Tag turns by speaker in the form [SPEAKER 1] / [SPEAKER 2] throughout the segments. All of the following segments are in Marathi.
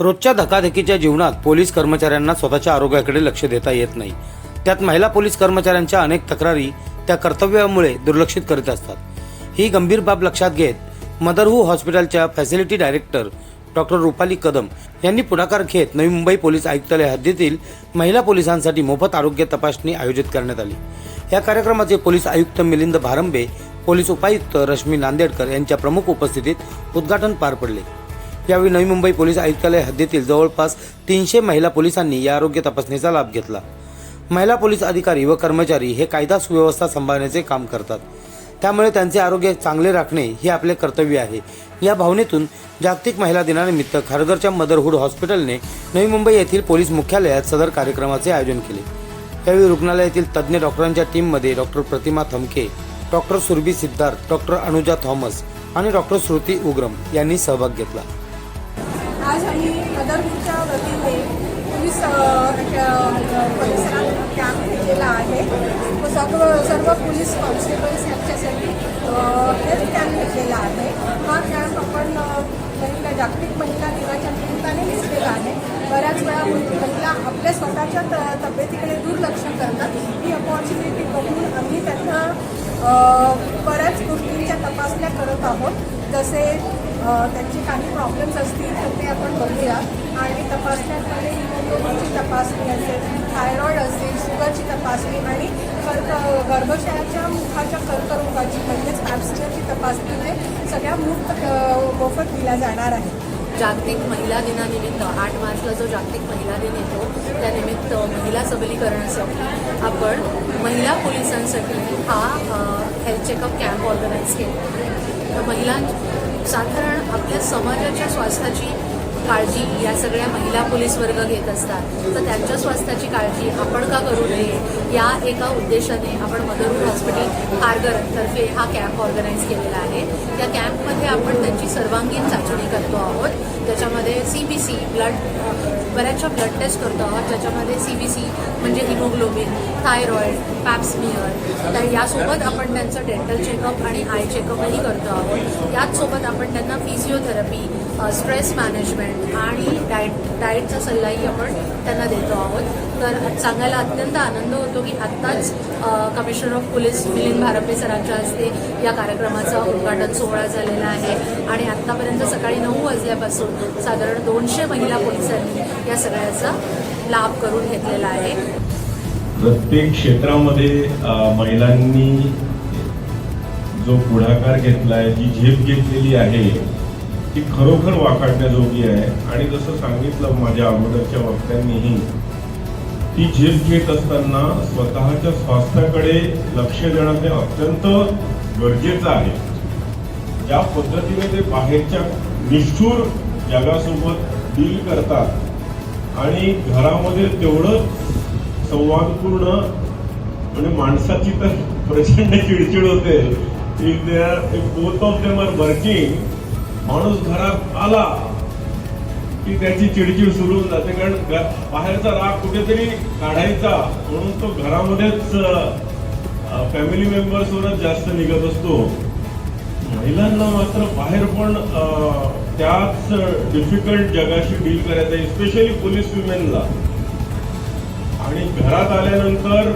[SPEAKER 1] रोजच्या धकाधकीच्या जीवनात पोलीस कर्मचाऱ्यांना स्वतःच्या आरोग्याकडे लक्ष देता येत नाही. त्यात महिला पोलीस कर्मचाऱ्यांच्या अनेक तक्रारी त्या कर्तव्यामुळे दुर्लक्षित करीत असतात. ही गंभीर बाब लक्षात घेत मदरहू हॉस्पिटलच्या facility director doctor Rupali Kadam यांनी पुढाकार घेत नवी मुंबई पोलीस आयुक्तालय हद्दीतील महिला पोलिसांसाठी मोफत आरोग्य तपासणी आयोजित करण्यात आली. या कार्यक्रमाचे पोलीस आयुक्त मिलिंद भारंबे पोलीस उपायुक्त रश्मी नांदेडकर यांच्या प्रमुख उपस्थितीत उद्घाटन पार पडले. यावेळी नवी मुंबई पोलीस आयुक्तालय हद्दीतील जवळपास तीनशे महिला पोलिसांनी या आरोग्य तपासणीचा लाभ घेतला. महिला पोलीस अधिकारी व कर्मचारी हे कायदा सुव्यवस्था सांभाळण्याचे काम करतात. त्यामुळे त्यांचे आरोग्य चांगले राखणे हे आपले कर्तव्य आहे. या भावनेतून जागतिक महिला दिनानिमित्त खारघरच्या मदरहूड हॉस्पिटलने नवी मुंबई येथील पोलीस मुख्यालयात सदर कार्यक्रमाचे आयोजन केले. यावेळी रुग्णालयातील तज्ज्ञ डॉक्टरांच्या टीममध्ये doctor Pratima Thamke doctor Surabhi Siddharth doctor Anuja Thomas आणि डॉक्टर श्रुती उग्रम यांनी सहभाग घेतला.
[SPEAKER 2] पंढरपूरच्या वतीने पोलीस अ, परिसरात कॅम्प केलेला आहे. व सर्व सर्व पोलीस कॉन्स्टेबल्स यांच्यासाठी हेल्थ कॅम्प घेतलेला आहे. हा कॅम्प आपण महिला जागतिक महिला दिनाच्या निमित्ताने घेतलेला आहे. बऱ्याच वेळा महिला आपल्या स्वतःच्या त तब्येतीकडे दुर्लक्ष करतात. ही अपॉर्च्युनिटी बघून आम्ही त्यांना बऱ्याच गोष्टींच्या तपासण्या करत आहोत. जसे त्यांचे काही प्रॉब्लेम्स असतील तर ते आपण बघूया. आणि तपासण्यामध्ये हिमोग्लोबिनची तपासणी असेल थायरॉईड असेल शुगरची तपासणी आणि कर्क गर्भाशयाच्या मुखाच्या कर्करोगाची म्हणजेच पॅप्सिलरची तपासणी हे सगळ्या मुक्त मोफत दिल्या जाणार आहे
[SPEAKER 3] जागतिक महिला दिनानिमित्त आठ मार्चला जो जागतिक महिला दिन येतो त्यानिमित्त महिला सबलीकरणासाठी आपण महिला पोलिसांसाठी हा हेल्थ चेकअप कॅम्प ऑर्गनाईज केला. तर महिलां साधारण आपल्या समाजाच्या स्वास्थ्याची काळजी या सगळ्या महिला पोलीस वर्ग घेत असतात. तर त्यांच्या स्वास्थ्याची काळजी आपण का करू नये? या एका उद्देशाने आपण मदरूर हॉस्पिटल खारघरतर्फे हा कॅम्प ऑर्गनाईज केलेला आहे. त्या कॅम्पमध्ये आपण त्यांची सर्वांगीण चाचणी करतो आहोत. त्याच्यामध्ये सी बी सी ब्लड बऱ्याचशा ब्लड टेस्ट करतो आहोत. ज्याच्यामध्ये सी बी सी म्हणजे हिमोग्लोबिन थायरॉईड पॅप्समिअर तर यासोबत आपण त्यांचं डेंटल चेकअप आणि आय चेकअपही करतो आहोत. याचसोबत आपण त्यांना फिजिओथेरपी स्ट्रेस मॅनेजमेंट आणि डाएट डाएटचा सल्लाही आपण त्यांना देतो आहोत. तर सांगायला अत्यंत आनंद होतो की आत्ताच commissioner of police Milind Bharpe सरांच्या हस्ते या कार्यक्रमाचा उद्घाटन सोहळा झालेला आहे. आणि आत्तापर्यंत सकाळी नऊ वाजल्यापासून साधारण दोनशे महिला पोलिसांनी या सगळ्याचा लाभ करून घेतलेला आहे.
[SPEAKER 4] प्रत्येक क्षेत्रामध्ये महिलांनी जो पुढाकार घेतलाय जी झेप घेतलेली आहे ती खरोखर वाकाडण्याजोगी आहे आणि जसं सांगितलं माझ्या अगोदरच्या वक्त्यांनीही ती झेप घेत असताना स्वतःच्या स्वास्थ्याकडे लक्ष देणं हे अत्यंत गरजेचं आहे ज्या पद्धतीने ते बाहेरच्या निष्ठूर जगासोबत डील करतात आणि घरामध्ये तेवढंच संवादपूर्ण म्हणजे माणसाची तर प्रचंड चिडचिड होते की both of them are working माणूस घरात आला की त्याची चिडचिड सुरू होऊन जाते. कारण बाहेरचा राग कुठेतरी काढायचा. म्हणून तो घरामध्येच फॅमिली मेंबर्सवरच जास्त निघत असतो. महिलांना मात्र बाहेर पण त्याच डिफिकल्ट जगाशी डील करायचं आहे. स्पेशली पोलीस विमेनला आणि घरात आल्यानंतर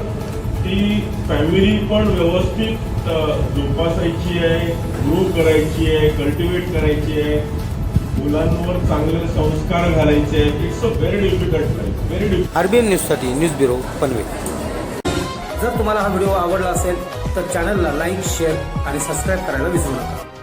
[SPEAKER 4] ती फॅमिली पण व्यवस्थित अ, जोपासायची आहे ग्रो करायची आहे कल्टिवेट करायची आहे. मुलांवर चांगले संस्कार घालायचे आहेत. It's a very difficult life very difficult
[SPEAKER 1] RBN न्यूजसाठी न्यूज ब्युरो पनवेल. जर तुम्हाला हा व्हिडिओ आवडला असेल तर चॅनलला लाईक शेअर आणि सबस्क्राईब करायला विसरू नका.